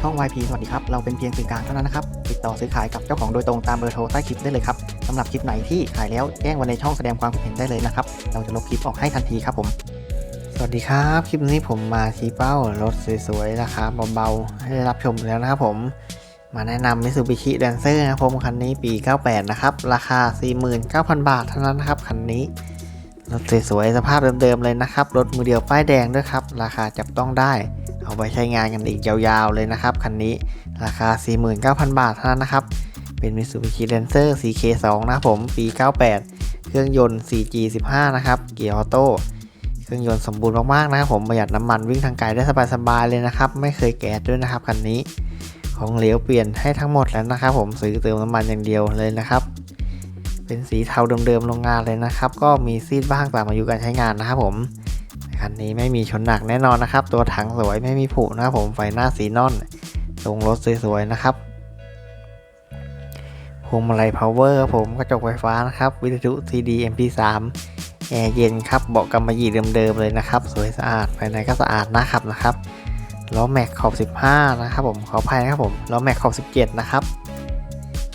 ช่อง YP สวัสดีครับ เราเป็นเพียงสื่อกลางเท่านั้นนะครับ ติดต่อซื้อขายกับเจ้าของโดยตรงตามเบอร์โทรใต้คลิปได้เลยครับสำหรับคลิปไหนที่ขายแล้วแจ้งไว้ในช่องแสดงความคิดเห็นได้เลยนะครับ เราจะลบคลิปออกให้ทันทีครับผม สวัสดีครับ คลิปนี้ผมมาชี้เป้ารถสวยๆราคาเบาๆให้ได้รับชมแล้วนะครับผมมาแนะนำ Mitsubishi Lancer นะครับผมคันนี้ปี 98 นะครับ ราคา 49,000 บาทเท่านั้นนะครับ คันนี้ รถสวยๆสภาพเดิมๆเลยนะครับ รถมือเดียวป้ายแดงด้วยครับ ราคาจับต้องได้ เอาไปใช้งานกันอีกยาวๆเลยนะครับ คันนี้ราคา 49,000 บาทเท่านั้นนะครับ เป็น Mitsubishi Lancer CK2 นะครับผม ปี 98 เครื่องยนต์ 4G15 นะครับ เกียร์ออโต้เครื่องยนต์สมบูรณ์มากๆนะครับผมประหยัดน้ำมันวิ่งทางไกลได้สบายๆเลยนะครับ ไม่เคยแก๊สด้วยนะครับคันนี้ของเหลวเปลี่ยนให้ทั้งหมดแล้วนะครับ ผมซื้อเติมน้ำมันอย่างเดียวเลยนะครับเป็นสีเทาเดิมๆโรงงานเลยนะครับ ก็มีซีดบ้างตามอายุการใช้งานนะครับผม คันนี้ไม่มีชนหนักแน่นอนนะครับ ตัวถังสวยไม่มีผุนะครับผมไฟหน้าสีนอนทรงรถสวยๆนะครับพวงมาลัยพาวเวอร์ผมกระจกไฟฟ้านะครับวิทยุ CD MP3 แอร์เย็นครับเบาะกำมะหยี่เดิมๆเลยนะครับ สวยสะอาดภายในก็สะอาดนะครับนะครับล้อแม็กขอบ 15 นะครับผมขออภัยนะครับผมล้อแม็กขอบ 17 นะครับ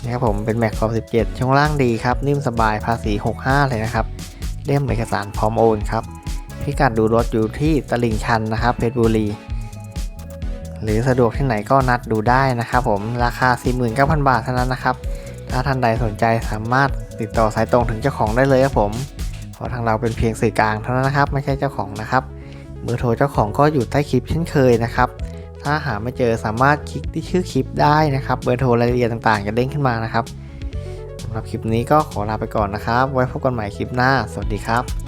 นี่ครับผมเป็นแม็กขอบ 17 ช่วงล่างดีครับ นิ่มสบายภาษี 65 เลยนะครับเล่มเอกสารพร้อมโอนครับ พิกัดดูรถอยู่ที่ตลิ่งชันนะครับเพชรบุรี หรือสะดวกที่ไหนก็นัดดูได้นะครับผมราคา 49,000 บาทเท่านั้นนะครับ ถ้าท่านใดสนใจสามารถติดต่อสายตรงถึงเจ้าของได้เลยครับผมเพราะทางเราเป็นเพียงสื่อกลางเท่านั้นนะครับ ไม่ใช่เจ้าของนะครับเบอร์โทรเจ้าของก็อยู่ใต้คลิปเช่นเคยนะครับถ้าหาไม่เจอสามารถคลิกที่ชื่อคลิปได้นะครับเบอร์โทรรายละเอียดต่างๆจะเด้งขึ้นมานะครับสำหรับคลิปนี้ก็ขอลาไปก่อนนะครับ ไว้พบกันใหม่คลิปหน้า สวัสดีครับ